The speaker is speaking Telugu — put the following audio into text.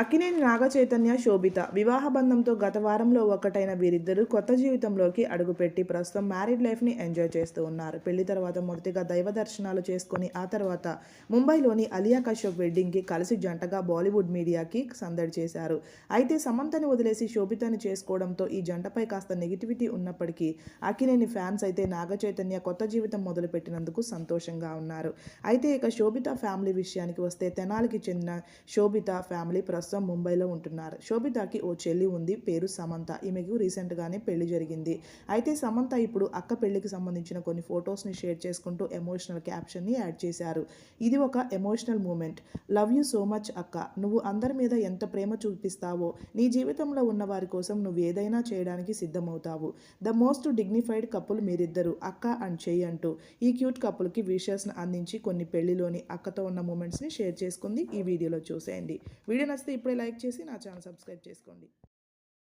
అక్కినేని నాగచైతన్య శోభిత వివాహ బంధంతో గత వారంలో ఒకటైన వీరిద్దరూ కొత్త జీవితంలోకి అడుగుపెట్టి ప్రస్తుతం మ్యారీడ్ లైఫ్ని ఎంజాయ్ చేస్తూ ఉన్నారు. పెళ్ళి తర్వాత మొదటిగా దైవ దర్శనాలు చేసుకుని ఆ తర్వాత ముంబైలోని అలియా కశ్యప్ వెడ్డింగ్కి కలిసి జంటగా బాలీవుడ్ మీడియాకి సందడి చేశారు. అయితే సమంతని వదిలేసి శోభితని చేసుకోవడంతో ఈ జంటపై కాస్త నెగిటివిటీ ఉన్నప్పటికీ అక్కినేని ఫ్యాన్స్ అయితే నాగచైతన్య కొత్త జీవితం మొదలుపెట్టినందుకు సంతోషంగా ఉన్నారు. అయితే ఇక శోభిత ఫ్యామిలీ విషయానికి వస్తే తెనాలికి చెందిన శోభిత ఫ్యామిలీ ప్రస్తుతం ముంబైలో ఉంటున్నారు. శోభితకి ఓ చెల్లి ఉంది. పేరు సమంత. ఈమెకు రీసెంట్గానే పెళ్ళి జరిగింది. అయితే సమంత ఇప్పుడు అక్క పెళ్ళికి సంబంధించిన కొన్ని ఫొటోస్ని షేర్ చేసుకుంటూ ఎమోషనల్ క్యాప్షన్ని యాడ్ చేశారు. ఇది ఒక emotional moment. Love you so much అక్క. నువ్వు అందరి మీద ఎంత ప్రేమ చూపిస్తావో నీ జీవితంలో ఉన్న వారి కోసం నువ్వు ఏదైనా చేయడానికి సిద్ధమవుతావు. ద మోస్ట్ డిగ్నిఫైడ్ కపుల్ మీరిద్దరు అక్క అండ్ చెయ్యి అంటూ. ఈ క్యూట్ కపుల్కి విషెస్ను అందించి కొన్ని పెళ్ళిలోని అక్కతో ఉన్న మూమెంట్స్ని షేర్ చేసుకుంది ఈ వీడియోలో చూసేయండి. వీడియో నచ్చితే ఇప్పుడే లైక్ చేసి నా ఛానల్ సబ్స్క్రైబ్ చేసుకోండి.